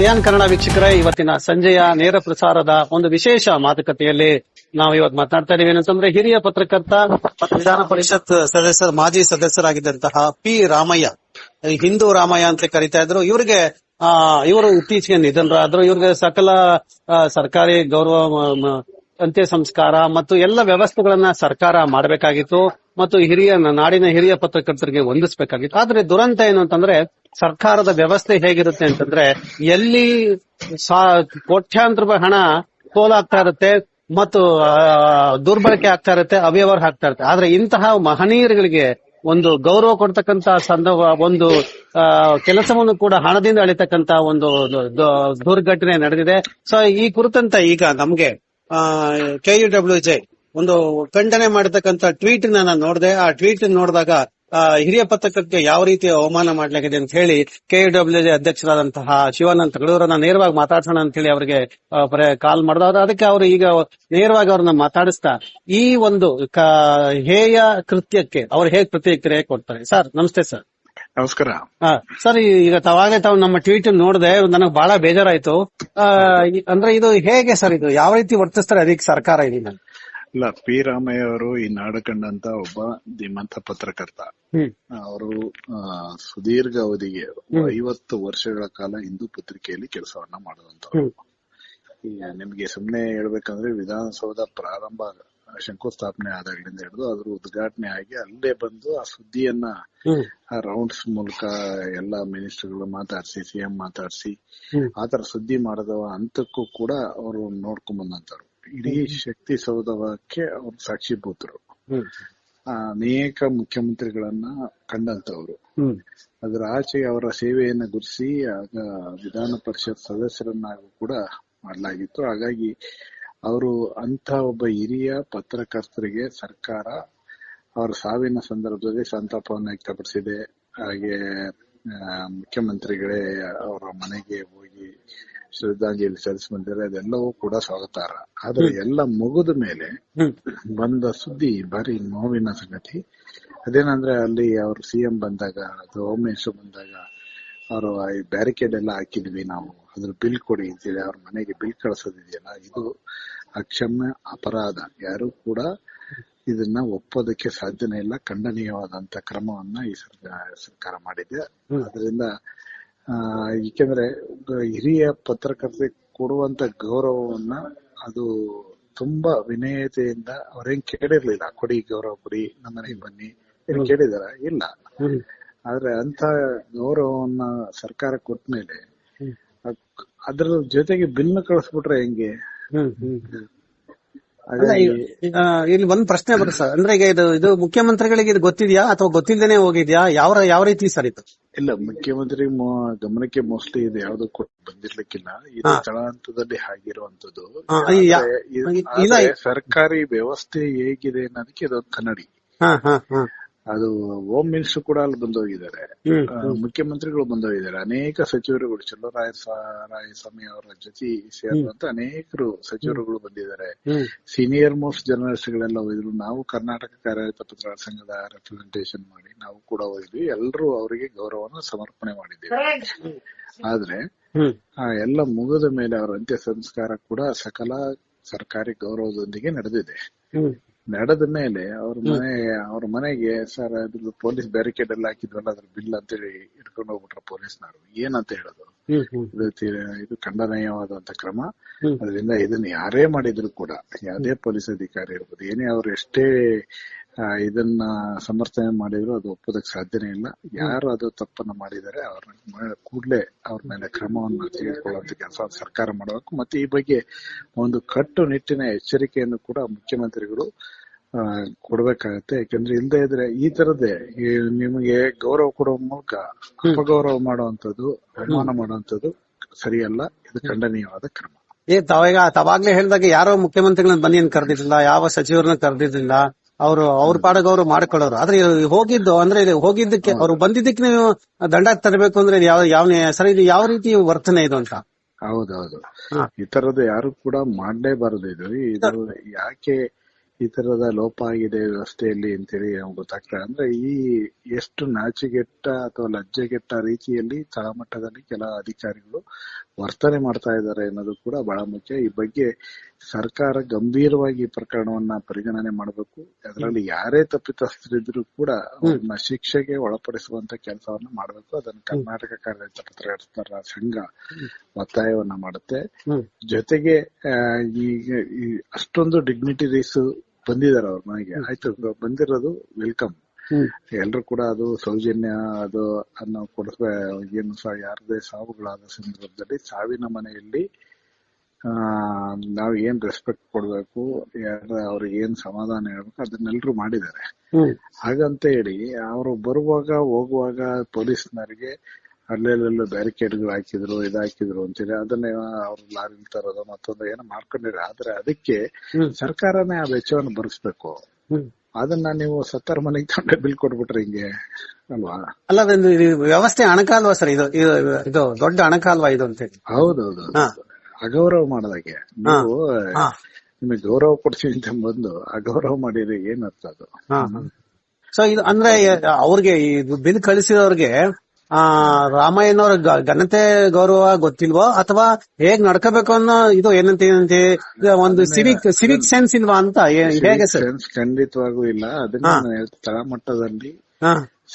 Xi'an Kannada ವೀಕ್ಷಕರೇ, ಇವತ್ತಿನ ಸಂಜೆಯ ನೇರ ಪ್ರಸಾರದ ಒಂದು ವಿಶೇಷ ಮಾತುಕತೆಯಲ್ಲಿ ನಾವು ಇವತ್ತು ಮಾತನಾಡ್ತಾ ಇದೀವಿ ಏನಂತಂದ್ರೆ, ಹಿರಿಯ ಪತ್ರಕರ್ತ ವಿಧಾನ ಪರಿಷತ್ ಸದಸ್ಯರ ಮಾಜಿ ಸದಸ್ಯರಾಗಿದ್ದಂತಹ ಪಿ ರಾಮಯ್ಯ ಹಿಂದೂ ರಾಮಯ್ಯ ಅಂತ ಕರಿತಾ ಇದ್ರು. ಇವರಿಗೆ, ಆ, ಇವರು ಇತ್ತೀಚೆಗೆ ನಿಧನರಾದ್ರು. ಇವ್ರಿಗೆ ಸಕಲ ಸರ್ಕಾರಿ ಗೌರವ ಅಂತ್ಯ ಸಂಸ್ಕಾರ ಮತ್ತು ಎಲ್ಲ ವ್ಯವಸ್ಥೆಗಳನ್ನ ಸರ್ಕಾರ ಮಾಡಬೇಕಾಗಿತ್ತು. ಮತ್ತು ಹಿರಿಯ ನಾಡಿನ ಹಿರಿಯ ಪತ್ರಕರ್ತರಿಗೆ ಹೊಂದಿಸಬೇಕಾಗಿತ್ತು ಆದ್ರೆ ದುರಂತ ಏನು ಅಂತಂದ್ರೆ ಸರ್ಕಾರದ ವ್ಯವಸ್ಥೆ ಹೇಗಿರುತ್ತೆ ಅಂತಂದ್ರೆ ಎಲ್ಲಿ ಕೋಟ್ಯಾಂತರ ರೂಪಾಯಿ ಹಣ ಪೋಲಾಗ್ತಾ ಇರುತ್ತೆ ಮತ್ತು ದುರ್ಬಳಕೆ ಆಗ್ತಾ ಇರುತ್ತೆ, ಅವ್ಯವಹಾರ ಆಗ್ತಾ ಇರುತ್ತೆ. ಆದ್ರೆ ಇಂತಹ ಮಹನೀಯರುಗಳಿಗೆ ಒಂದು ಗೌರವ ಕೊಡ್ತಕ್ಕಂತ ಸಂದರ್ಭ, ಒಂದು ಕೆಲಸವನ್ನು ಕೂಡ ಹಣದಿಂದ ಅಳಿತಕ್ಕಂತ ಒಂದು ದುರ್ಘಟನೆ ನಡೆದಿದೆ. ಸೊ ಈ ಕುರಿತಂತ ಈಗ ನಮ್ಗೆ ಕೆ ಯು ಡಬ್ಲ್ಯೂ ಜೆ ಒಂದು ಖಂಡನೆ ಮಾಡತಕ್ಕಂತ ಟ್ವೀಟ್ ನಾನು ನೋಡಿದೆ. ಆ ಟ್ವೀಟ್ ನೋಡಿದಾಗ ಹಿರಿಯ ಪತ್ರಕಕ್ಕೆ ಯಾವ ರೀತಿ ಅವಮಾನ ಮಾಡ್ಲಾಗಿದೆ ಅಂತ ಹೇಳಿ ಕೆ ಡಬ್ಲ್ಯೂ ಜೆ ಅಧ್ಯಕ್ಷರಾದಂತಹ ಶಿವಾನಂದ ತಗಡೂರನ್ನ ನೇರವಾಗಿ ಮಾತಾಡ್ಸೋಣ ಅಂತ ಹೇಳಿ ಅವರಿಗೆ ಕಾಲ್ ಮಾಡಿದ. ಅದಕ್ಕೆ ಅವರು ಈಗ ನೇರವಾಗಿ ಅವ್ರನ್ನ ಮಾತಾಡಿಸ್ತಾ ಈ ಒಂದು ಹೇಯ ಕೃತ್ಯಕ್ಕೆ ಅವ್ರು ಹೇಗೆ ಪ್ರತಿಕ್ರಿಯೆ ಕೊಡ್ತಾರೆ? ಸರ್ ನಮಸ್ತೆ ಸರ್. ನಮಸ್ಕಾರ. ಹಾ ಸರ್ ಈಗ ತಾವಾಗಲೇ ತಾವು ನಮ್ಮ ಟ್ವೀಟ್ ನೋಡಿದೆ ನನಗೆ ಬಹಳ ಬೇಜಾರಾಯ್ತು. ಅಂದ್ರೆ ಇದು ಹೇಗೆ ಸರ್ ಇದು? ಯಾವ ರೀತಿ ವರ್ತಿಸ್ತಾರೆ ಅದಕ್ಕೆ ಸರ್ಕಾರ ಇದನ್ನ ಇಲ್ಲ ಪಿ. ರಾಮಯ್ಯ ಅವರು ಈ ನಾಡು ಕಂಡಂತ ಒಬ್ಬ ಧೀಮಂತ ಪತ್ರಕರ್ತ. ಅವರು ಸುದೀರ್ಘ ಅವಧಿಗೆ. ಐವತ್ತು ವರ್ಷಗಳ ಕಾಲ ಹಿಂದೂ ಪತ್ರಿಕೆಯಲ್ಲಿ ಕೆಲಸವನ್ನ ಈಗ ನಿಮ್ಗೆ ಸುಮ್ನೆ ಹೇಳ್ಬೇಕಂದ್ರೆ ವಿಧಾನಸೌಧ ಪ್ರಾರಂಭ ಶಂಕುಸ್ಥಾಪನೆ ಆದಾಗ್ಲಿಂದ ಹಿಡಿದು ಅದ್ರ ಉದ್ಘಾಟನೆ ಆಗಿ ಅಲ್ಲೇ ಬಂದು ಆ ಸುದ್ದಿಯನ್ನ ಆ ರೌಂಡ್ಸ್ ಮೂಲಕ ಎಲ್ಲಾ ಮಿನಿಸ್ಟರ್ಗಳು ಮಾತಾಡ್ಸಿ ಸಿಎಂ ಮಾತಾಡ್ಸಿ ಆತರ ಸುದ್ದಿ ಮಾಡದವ ಹಂತಕ್ಕೂ ಕೂಡ ಅವರು ನೋಡ್ಕೊಂಡ್ ಬಂದಂತವ್ರು ಇಡೀ ಶಕ್ತಿ ಸೌಧವಕ್ಕೆ ಅವ್ರು ಸಾಕ್ಷಿಭೂತರು ಅನೇಕ ಮುಖ್ಯಮಂತ್ರಿಗಳನ್ನ ಕಂಡಂತವ್ರು ಅದರ ಆಚೆ ಅವರ ಸೇವೆಯನ್ನ ಗುರುಸಿ ಆಗ ವಿಧಾನ ಪರಿಷತ್ ಸದಸ್ಯರನ್ನಾಗೂ ಕೂಡ ಮಾಡಲಾಗಿತ್ತು. ಹಾಗಾಗಿ ಅವರು ಅಂತ ಒಬ್ಬ ಹಿರಿಯ ಪತ್ರಕರ್ತರಿಗೆ ಸರ್ಕಾರ ಅವರ ಸಾವಿನ ಸಂದರ್ಭದಲ್ಲಿ ಸಂತಾಪವನ್ನು ವ್ಯಕ್ತಪಡಿಸಿದೆ. ಹಾಗೆ ಮುಖ್ಯಮಂತ್ರಿಗಳೇ ಅವರ ಮನೆಗೆ ಹೋಗಿ ಶ್ರದ್ಧಾಂಜಲಿ ಸಲ್ಲಿಸಿ ಬಂದಿದ್ದಾರೆ ಅದೆಲ್ಲವೂ ಕೂಡ ಸ್ವಾಗತಾರ ಆದ್ರೆ ಎಲ್ಲ ಮುಗಿದ ಮೇಲೆ ಬಂದ ಸುದ್ದಿ ಬಾರಿ ನೋವಿನ ಸಂಗತಿ. ಅದೇನಂದ್ರೆ ಅಲ್ಲಿ ಅವರು ಸಿಎಂ ಬಂದಾಗ ಅಥವಾ ಹೋಮ್ ಮಿನಿಸ್ಟರ್ ಬಂದಾಗ ಅವರು ಬ್ಯಾರಿಕೇಡ್ ಎಲ್ಲ ಹಾಕಿದ್ವಿ ನಾವು. ಅದ್ರ ಬಿಲ್ ಕೊಡಿ ಅಂತೇಳಿ ಅವ್ರ ಮನೆಗೆ ಬಿಲ್ ಕಳ್ಸೋದಿದೆಯಲ್ಲ ಇದು ಅಕ್ಷಮ್ಯ ಅಪರಾಧ. ಯಾರು ಕೂಡ ಇದನ್ನ ಒಪ್ಪೋದಕ್ಕೆ ಸಾಧ್ಯನೇ ಇಲ್ಲ. ಖಂಡನೀಯವಾದಂತ ಕ್ರಮವನ್ನ ಈ ಸರ್ಕಾರ ಸರ್ಕಾರ ಮಾಡಿದೆ. ಅದರಿಂದ ಏಕೆಂದ್ರೆ ಹಿರಿಯ ಪತ್ರಕರ್ತರಿಗೆ ಕೊಡುವಂತ ಗೌರವವನ್ನ ಅದು ತುಂಬಾ ವಿನಯತೆಯಿಂದ ಅವ್ರೇನ್ ಕೇಳಿರ್ಲಿಲ್ಲ ಕೊಡಿ ಗೌರವ ಕೊಡಿ ನಮ್ಮ ಮನೆಗೆ ಬನ್ನಿ ಏನ್ ಕೇಳಿದಾರ? ಇಲ್ಲ. ಆದ್ರೆ ಅಂತ ಗೌರವವನ್ನ ಸರ್ಕಾರ ಕೊಟ್ಟ ಮೇಲೆ ಅದ್ರ ಜೊತೆಗೆ ಬಿಲ್ ಕಳಿಸ್ಬಿಟ್ರೆ ಹೆಂಗೆ? ಇಲ್ಲಿ ಒಂದ್ ಪ್ರಶ್ನೆ ಬರುತ್ತೆ ಸರ್. ಅಂದ್ರೆ ಈಗ ಇದು ಇದು ಮುಖ್ಯಮಂತ್ರಿಗಳಿಗೆ ಇದು ಗೊತ್ತಿದ್ಯಾ ಅಥವಾ ಗೊತ್ತಿಲ್ಲದೇನೆ ಹೋಗಿದ್ಯಾ? ಯಾವ ಯಾವ ರೀತಿ ಸರ್ ಇದು? ಇಲ್ಲ ಮುಖ್ಯಮಂತ್ರಿ ಗಮನಕ್ಕೆ ಮೋಸ್ಟ್ಲಿ ಇದು ಯಾವ್ದು ಕೊಟ್ಟು ಬಂದಿರ್ಲಿಕ್ಕಿಲ್ಲ. ಇದು ತಳಹಂತದಲ್ಲಿ ಆಗಿರುವಂತದ್ದು ಸರ್ಕಾರಿ ವ್ಯವಸ್ಥೆ ಹೇಗಿದೆ ಅನ್ನೋದಕ್ಕೆ ಇದೊಂದು ಕನ್ನಡಿ. ಅದು ಹೋಮ್ ಮಿನಿಸ್ಟರ್ ಕೂಡ ಅಲ್ಲಿ ಬಂದೋಗಿದ್ದಾರೆ. ಮುಖ್ಯಮಂತ್ರಿಗಳು ಬಂದೋಗಿದ್ದಾರೆ. ಅನೇಕ ಸಚಿವರುಗಳು ಚಲುವರಾಯ ರಾಯಸ್ವಾಮಿ ಅವರ ಜೊತೆ ಸೇರಿದಂತ ಅನೇಕರು ಸಚಿವರುಗಳು ಬಂದಿದ್ದಾರೆ. ಸೀನಿಯರ್ ಮೋಸ್ಟ್ ಜರ್ನಲಿಸ್ಟ್ ಗಳೆಲ್ಲ ಹೋಗಿದ್ರು. ನಾವು ಕರ್ನಾಟಕ ಕಾರ್ಯರತ ಪತ್ರಕಾರ ಸಂಘದ ರೆಪ್ರೆಸೆಂಟೇಷನ್ ಮಾಡಿ ನಾವು ಕೂಡ ಹೋಗಿದ್ವಿ. ಎಲ್ಲರೂ ಅವರಿಗೆ ಗೌರವನ ಸಮರ್ಪಣೆ ಮಾಡಿದ್ದೇವೆ. ಆದ್ರೆ ಆ ಎಲ್ಲ ಮುಗಿದ ಮೇಲೆ ಅವರ ಅಂತ್ಯ ಸಂಸ್ಕಾರ ಕೂಡ ಸಕಲ ಸರ್ಕಾರಿ ಗೌರವದೊಂದಿಗೆ ನಡೆದಿದೆ. ನಡೆದ ಮೇಲೆ ಅವ್ರ ಮನೆ ಅವ್ರ ಮನೆಗೆ ಸರ್ ಅದ್ರದ್ದು ಪೊಲೀಸ್ ಬ್ಯಾರಿಕೇಡ್ ಎಲ್ಲ ಹಾಕಿದ್ವಲ್ಲ ಅದ್ರ ಬಿಲ್ ಅಂತೇಳಿ ಇಟ್ಕೊಂಡು ಹೋಗ್ಬಿಟ್ರ ಪೊಲೀಸ್ನವರು. ಏನಂತ ಹೇಳೋದು? ಇದು ಖಂಡನೀಯವಾದಂತ ಕ್ರಮ. ಅದರಿಂದ ಇದನ್ನ ಯಾರೇ ಮಾಡಿದ್ರು ಕೂಡ ಯಾವ್ದೇ ಪೊಲೀಸ್ ಅಧಿಕಾರಿ ಇರ್ಬೋದು ಏನೇ ಅವ್ರು ಎಷ್ಟೇ ಇದನ್ನ ಸಮರ್ಥನೆ ಮಾಡಿದ್ರು ಅದು ಒಪ್ಪೋದಕ್ ಸಾಧ್ಯನೇ ಇಲ್ಲ. ಯಾರು ಅದು ತಪ್ಪನ್ನ ಮಾಡಿದರೆ ಅವ್ರ ಕೂಡಲೇ ಅವ್ರ ಮೇಲೆ ಕ್ರಮವನ್ನು ತೆಗೆದುಕೊಳ್ಳುವಂತ ಕೆಲಸ ಸರ್ಕಾರ ಮಾಡಬೇಕು. ಮತ್ತೆ ಈ ಬಗ್ಗೆ ಒಂದು ಕಟ್ಟುನಿಟ್ಟಿನ ಎಚ್ಚರಿಕೆಯನ್ನು ಕೂಡ ಮುಖ್ಯಮಂತ್ರಿಗಳು ಆ, ಕೊಡ್ಬೇಕಾಗತ್ತೆ. ಯಾಕಂದ್ರೆ ಇಲ್ಲದೆ ಇದ್ರೆ ಈ ತರದೇ ನಿಮಗೆ ಗೌರವ ಕೊಡುವ ಮೂಲಕ ಅಪಗೌರವ ಮಾಡುವಂತದ್ದು ಅವಮಾನ ಮಾಡುವಂತದ್ದು ಸರಿಯಲ್ಲ. ಇದು ಖಂಡನೀಯವಾದ ಕ್ರಮ. ಏ ತಾವಾಗ ತಾವಾಗ್ಲೇ ಹೇಳ್ದಾಗ ಯಾರೋ ಮುಖ್ಯಮಂತ್ರಿಗಳನ್ನ ಬನ್ನಿ ಕರೆದಿರ್ಲಿಲ್ಲ ಯಾವ ಸಚಿವರನ್ನ ಕರೆದಿರ್ಲಿಲ್ಲ ಅವರು ಅವ್ರ ಪಾಡಗ ಅವ್ರು ಮಾಡ್ಕೊಳ್ಳೋರು. ಆದ್ರೆ ಹೋಗಿದ್ದು ಅಂದ್ರೆ ಹೋಗಿದ್ದಕ್ಕೆ ಅವ್ರು ಬಂದಿದ್ದಕ್ಕೆ ನೀವು ದಂಡ ತರಬೇಕು ಅಂದ್ರೆ ಯಾವ ಯಾವ? ಸರ್ ಇದು ಯಾವ ರೀತಿ ವರ್ತನೆ ಇದು ಅಂತ? ಹೌದೌದು. ಈ ತರದ ಯಾರು ಕೂಡ ಮಾಡಲೇಬಾರದು ಇದು. ಇದು ಯಾಕೆ ಈ ತರದ ಲೋಪ ಆಗಿದೆ ವ್ಯವಸ್ಥೆಯಲ್ಲಿ ಅಂತೇಳಿ ಗೊತ್ತಾಗ್ತದೆ ಅಂದ್ರೆ ಈ ಎಷ್ಟು ನಾಚಿಗೆಟ್ಟ ಅಥವಾ ಲಜ್ಜೆಗೆಟ್ಟ ರೀತಿಯಲ್ಲಿ ತಳಮಟ್ಟದಲ್ಲಿ ಕೆಲ ಅಧಿಕಾರಿಗಳು ವರ್ತನೆ ಮಾಡ್ತಾ ಇದ್ದಾರೆ ಅನ್ನೋದು ಕೂಡ ಬಹಳ ಮುಖ್ಯ. ಈ ಬಗ್ಗೆ ಸರ್ಕಾರ ಗಂಭೀರವಾಗಿ ಈ ಪ್ರಕರಣವನ್ನ ಪರಿಗಣನೆ ಮಾಡಬೇಕು. ಅದರಲ್ಲಿ ಯಾರೇ ತಪ್ಪಿತಸ್ಥರಿದ್ರು ಕೂಡ ಅವ್ರನ್ನ ಶಿಕ್ಷೆಗೆ ಒಳಪಡಿಸುವಂತ ಕೆಲಸವನ್ನ ಮಾಡಬೇಕು. ಅದನ್ನ ಕರ್ನಾಟಕ ಕಾರ್ಯದರ್ಶಿ ಪತ್ರಕರ್ತರ ಸಂಘ ಒತ್ತಾಯವನ್ನ ಮಾಡುತ್ತೆ. ಜೊತೆಗೆ ಈ ಅಷ್ಟೊಂದು ಡಿಗ್ನಿಟರೀಸ್ ಬಂದಿದ್ದಾರೆ ಅವ್ರ ಮನೆಗೆ. ಆಯ್ತು, ಬಂದಿರೋದು ವೆಲ್ಕಮ್ ಎಲ್ರು ಕೂಡ ಅದು ಸೌಜನ್ಯ ಅದು ಅನ್ನೋ ಕೊಡಿಸ್ಬೇ ಏನು ಸಹ ಯಾರದೇ ಸಾವುಗಳಾದ ಸಂದರ್ಭದಲ್ಲಿ ಸಾವಿನ ಮನೆಯಲ್ಲಿ ಆ ನಾವ್ ಏನ್ ರೆಸ್ಪೆಕ್ಟ್ ಕೊಡ್ಬೇಕು ಯಾರ ಅವ್ರಿಗೆ ಏನ್ ಸಮಾಧಾನ ಹೇಳ್ಬೇಕು ಅದನ್ನೆಲ್ಲರೂ ಮಾಡಿದ್ದಾರೆ. ಹಾಗಂತ ಹೇಳಿ ಅವರು ಬರುವಾಗ ಹೋಗುವಾಗ ಪೊಲೀಸ್ನರಿಗೆ ಅಲ್ಲೆಲ್ಲೆಲ್ಲ ಬ್ಯಾರಿಕೇಡ್ಗಳು ಹಾಕಿದ್ರು ಇದಾಕಿದ್ರು ಅಂತೇಳಿ ಅದನ್ನೇ ಅವ್ರ ಲಾರಿ ತರೋದು ಮತ್ತೊಂದು ಏನೋ ಮಾಡ್ಕೊಂಡಿರ ಆದ್ರೆ ಅದಕ್ಕೆ ಸರ್ಕಾರನೇ ಆ ವೆಚ್ಚವನ್ನು ಭರಿಸ್ಬೇಕು. ಅದನ್ನ ನೀವು ಸತ್ತರ ಮನೆಗೆ ತಂದ್ರೆ ಬಿಲ್ ಕೊಟ್ಬಿಟ್ರೆ ಹಿಂಗೆ ಅಲ್ವಾ? ಅಲ್ಲ ಅದೊಂದು ವ್ಯವಸ್ಥೆ ಅಣಕಾಲ್ವಾ ಸರ್? ಇದು ಇದು ದೊಡ್ಡ ಅಣಕಾಲ್ವಾ ಇದು ಅಂತ ಹೇಳಿ. ಹೌದೌದು. ಅಗೌರವ ಮಾಡದಾಗೆ. ನೀವು ನಿಮಗೆ ಗೌರವ ಕೊಡ್ತೀವಿ ಅಂತ ಬಂದು ಅಗೌರವ ಮಾಡಿದ್ರೆ ಏನರ್ಥ ಅರ್ಥ ಅದು? ಸೊ ಇದು ಅಂದ್ರೆ ಅವ್ರಿಗೆ ಈ ಬಿಲ್ ಕಳಿಸಿದವ್ರಿಗೆ ಆ ರಾಮಯ್ಯನವ್ರ ಘನತೆ ಗೌರವ ಗೊತ್ತಿಲ್ವೋ? ಅಥವಾ ಹೇಗ್ ನಡ್ಕೋಬೇಕು ಅನ್ನೋ ಇದು ಏನಂತ ಏನಂತ ಒಂದು ಸಿವಿಕ್ ಸಿವಿಕ್ ಸೆನ್ಸ್ ಇಲ್ವಾ ಅಂತ ಹೇಗೆ ಸರ್? ಖಂಡಿತವಾಗೂ ಇಲ್ಲ. ಅದನ್ನ ತಳಮಟ್ಟದಲ್ಲಿ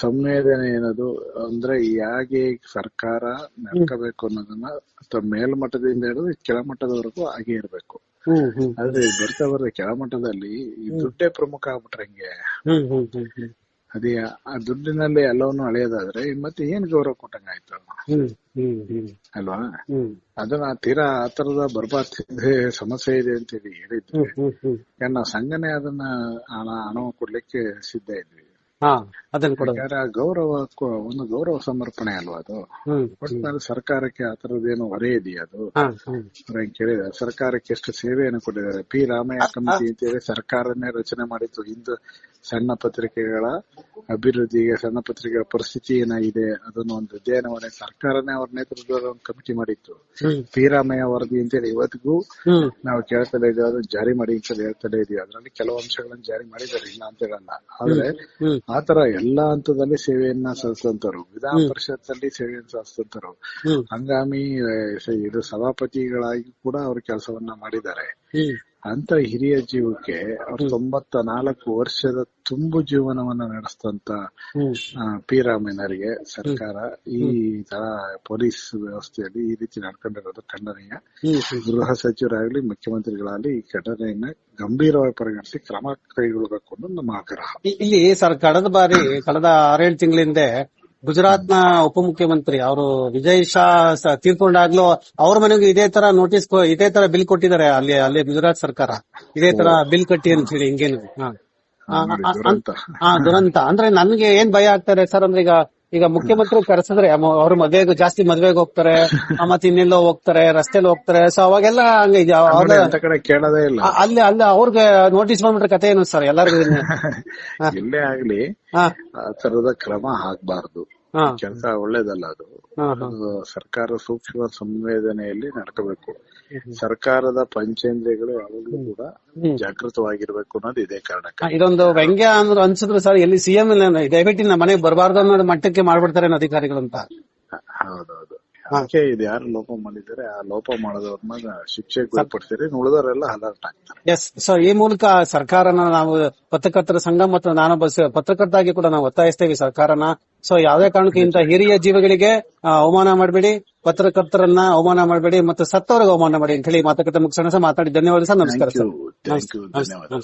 ಸಂವೇದನೆ ಏನದು? ಅಂದ್ರೆ ಹೇಗೆ ಸರ್ಕಾರ ನಡ್ಕೋಬೇಕು ಅನ್ನೋದನ್ನ ಅಥವಾ ಮೇಲ್ಮಟ್ಟದಿಂದ ಹಿಡಿದು ಕೆಳಮಟ್ಟದವರೆಗೂ ಹಾಗೆ ಇರ್ಬೇಕು. ಆದ್ರೆ ಬರ್ತಾ ಬರ್ತಾ ಕೆಳಮಟ್ಟದಲ್ಲಿ ದುಡ್ಡೇ ಪ್ರಮುಖ ಆಗ್ಬಿಟ್ರೆ ಹೆಂಗೆ? ಅದೇ ಆ ದುಡ್ಡಿನಲ್ಲಿ ಎಲ್ಲವನ್ನು ಅಳೆಯೋದಾದ್ರೆ ಮತ್ತೆ ಏನ್ ಗೌರವ ಕೊಟ್ಟಂಗಾಯ್ತು? ಅಲ್ವಾ? ಅದನ್ನ ತೀರಾ ಆ ತರದ ಇದೆ ಸಮಸ್ಯೆ ಇದೆ ಅಂತ ಹೇಳಿ ಹೇಳಿದ್ವಿ ಯಾಕಂದ್ರೆ ನಾವು ಸಂಘನೆ ಅದನ್ನ ಹಣ ಕೊಡ್ಲಿಕ್ಕೆ ಸಿದ್ಧ ಇದ್ವಿ. ಅದನ್ನ ಕೊಡೋದು. ಯಾಕಂದ್ರೆ ಗೌರವ ಒಂದು ಗೌರವ ಸಮರ್ಪಣೆ ಅಲ್ವಾ ಅದು? ಒಟ್ಟಿನಲ್ಲಿ ಸರ್ಕಾರಕ್ಕೆ ಆ ತರದ್ದೇನು ಹೊರೆ ಇದೆಯಾ ಅದು? ಕೇಳಿದ ಸರ್ಕಾರಕ್ಕೆ ಎಷ್ಟು ಸೇವೆಯನ್ನು ಕೊಟ್ಟಿದ್ದಾರೆ? ಪಿ. ರಾಮಯ್ಯ ಕಮಿಟಿ ಅಂತೇಳಿ ಸರ್ಕಾರನೇ ರಚನೆ ಮಾಡಿತ್ತು ಇಂದು ಸಣ್ಣ ಪತ್ರಿಕೆಗಳ ಅಭಿವೃದ್ಧಿಗೆ ಸಣ್ಣ ಪತ್ರಿಕೆಗಳ ಪರಿಸ್ಥಿತಿ ಏನಾಗಿದೆ? ಅದನ್ನ ಒಂದು ಅಧ್ಯಯನವನ್ನ ಸರ್ಕಾರನೇ ಅವ್ರ ನೇತೃತ್ವದ ಒಂದು ಕಮಿಟಿ ಮಾಡಿತ್ತು. ಪಿ. ರಾಮಯ್ಯ ವರದಿ ಅಂತೇಳಿ ಇವತ್ತಿಗೂ ನಾವು ಕೇಳ್ತಲೇ ಇದೀವಿ ಅದನ್ನ ಜಾರಿ ಮಾಡಿ ಅಂತ ಹೇಳ್ತಲೇ ಇದೀವಿ ಅದರಲ್ಲಿ ಕೆಲವು ಅಂಶಗಳನ್ನ ಜಾರಿ ಮಾಡಿದ್ದಾರೆ ಇಲ್ಲ ಅಂತ ಹೇಳಲ್ಲ. ಆದ್ರೆ ಆತರ ಎಲ್ಲಾ ಹಂತದಲ್ಲಿ ಸೇವೆಯನ್ನ ಸಲ್ಲಿಸಂತರು ವಿಧಾನ ಪರಿಷತ್ತಲ್ಲಿ ಸೇವೆಯನ್ನು ಸಲ್ಲಿಸಂತರು ಹಂಗಾಮಿ ಇದು ಸಭಾಪತಿಗಳಾಗಿ ಕೂಡ ಅವರು ಕೆಲಸವನ್ನ ಮಾಡಿದ್ದಾರೆ. ಅಂತ ಹಿರಿಯ ಜೀವಕ್ಕೆ ಅವ್ರು ತೊಂಬತ್ತ ನಾಲ್ಕು ವರ್ಷದ ತುಂಬು ಜೀವನವನ್ನ ನಡೆಸಿದಂತ ಪಿ ರಾಮಯ್ಯನವರಿಗೆ ಸರ್ಕಾರ ಈ ತರ ಪೊಲೀಸ್ ವ್ಯವಸ್ಥೆಯಲ್ಲಿ ಈ ರೀತಿ ನಡ್ಕೊಂಡಿರೋದು ಖಂಡನೀಯ. ಗೃಹ ಸಚಿವರಾಗ್ಲಿ ಮುಖ್ಯಮಂತ್ರಿಗಳಾಗ್ಲಿ ಈ ಘಟನೆಯನ್ನ ಗಂಭೀರವಾಗಿ ಪರಿಗಣಿಸಿ ಕ್ರಮ ಕೈಗೊಳ್ಳಬೇಕು ಅನ್ನೋದು ನಮ್ಮ ಆಗ್ರಹ. ಇಲ್ಲಿ ಸರ್ ಕಳೆದ ಬಾರಿ ಕಳೆದ ಆರೇಳು ತಿಂಗಳ ಹಿಂದೆ ಗುಜರಾತ್ನ ಉಪಮುಖ್ಯಮಂತ್ರಿ ಅವರು ವಿಜಯ್ ಶಾ ತೀರ್ಕೊಂಡಾಗ್ಲೂ ಅವ್ರ ಮನೆಗೂ ಇದೇ ತರ ನೋಟಿಸ್ ಇದೇ ತರ ಬಿಲ್ ಕೊಟ್ಟಿದ್ದಾರೆ ಅಲ್ಲಿ ಅಲ್ಲಿ ಗುಜರಾತ್ ಸರ್ಕಾರ. ಇದೇ ತರ ಬಿಲ್ ಕಟ್ಟಿ ಅಂತ ಹೇಳಿ ಹಿಂಗೇನು. ಹಾ. ದುರಂತ. ಅಂದ್ರೆ ನನ್ಗೆ ಏನ್ ಭಯ ಆಗ್ತಾರೆ ಸರ್ ಅಂದ್ರೆ ಈಗ ಈಗ ಮುಖ್ಯಮಂತ್ರಿ ಕರೆಸಿದ್ರೆ ಅವ್ರ ಮದ್ವೆಗೆ ಜಾಸ್ತಿ ಮದ್ವೆಗೆ ಹೋಗ್ತಾರೆ ಮತ್ತೆ ಇನ್ನೆಲ್ಲೋ ಹೋಗ್ತಾರೆ ರಸ್ತೆಲಿ ಹೋಗ್ತಾರೆ. ಸೊ ಅವಾಗೆಲ್ಲ ಇಲ್ಲ. ಅಲ್ಲಿ ಅಲ್ಲಿ ಅವ್ರಿಗೆ ನೋಟಿಸ್ ಬಂದ್ಬಿಟ್ರೆ ಕತೆ ಏನು ಸರ್? ಎಲ್ಲರಿಗೂ ಎಲ್ಲೇ ಆಗ್ಲಿ ಆ ತರದ ಕ್ರಮ ಆಗ್ಬಾರ್ದು ಹಾ ಕೆಲಸ ಒಳ್ಳೇದಲ್ಲ ಅದು. ಸರ್ಕಾರ ಸೂಕ್ಷ್ಮ ಸಂವೇದನೆಯಲ್ಲಿ ನಡ್ಕೋಬೇಕು ಸರ್ಕಾರದ ಪಂಚೇಂದ್ರಿಯಗಳು ಯಾವಾಗ್ಲೂ ಕೂಡ ಜಾಗೃತವಾಗಿರ್ಬೇಕು ಅನ್ನೋದು ಇದೇ ಕಾರಣಕ್ಕೆ. ಇದೊಂದು ವ್ಯಂಗ್ಯ ಅಂದ್ರೆ ಅನ್ಸಿದ್ರು ಸರ್ ಎಲ್ಲಿ ಸಿಎಂ ದಯವಿಟ್ಟು ನಮ್ಮ ಮನೆಗೆ ಬರಬಾರ್ದು ಅನ್ನೋ ಮಟ್ಟಕ್ಕೆ ಮಾಡ್ಬಿಡ್ತಾರೆ ಅಧಿಕಾರಿಗಳು ಅಂತ ಹೌದೌದು. ಅದಕ್ಕೆ ಇದು. ಯಾರು ಲೋಪ ಮಾಡಿದ್ದಾರೆ? ಆ ಲೋಪ ಮಾಡೋದವ್ರನ್ನ ಶಿಕ್ಷೆಗೆ ಗುರಿಪಡಿಸಿದ್ರೆ ಉಳಿದವರೆಲ್ಲ ಅಲರ್ಟ್ ಆಗ್ತಾರೆ. ಎಸ್ ಸೊ ಈ ಮೂಲಕ ಸರ್ಕಾರನ ನಾವು ಪತ್ರಕರ್ತರ ಸಂಘ ಮತ್ತು ನಾನೊಬ್ಬ ಬಸ್ ಪತ್ರಕರ್ತಾಗಿ ಕೂಡ ನಾವು ಒತ್ತಾಯಿಸ್ತೇವೆ ಸರ್ಕಾರನ. ಸೊ ಯಾವುದೇ ಕಾರಣಕ್ಕೂ ಇಂತ ಹಿರಿಯ ಜೀವಗಳಿಗೆ ಅವಮಾನ ಮಾಡಬೇಡಿ. ಪತ್ರಕರ್ತರನ್ನ ಅವಮಾನ ಮಾಡಬೇಡಿ ಮತ್ತು ಸತ್ತವರಿಗೆ ಅವಮಾನ ಮಾಡಿ ಅಂತ ಹೇಳಿ ಮಾತುಕತೆ ಮುಗಿಸೋಣ ಸರ್. ಮಾತಾಡಿ. ಧನ್ಯವಾದ ಸರ್. ನಮಸ್ಕಾರ ಸರ್. ಧನ್ಯವಾದ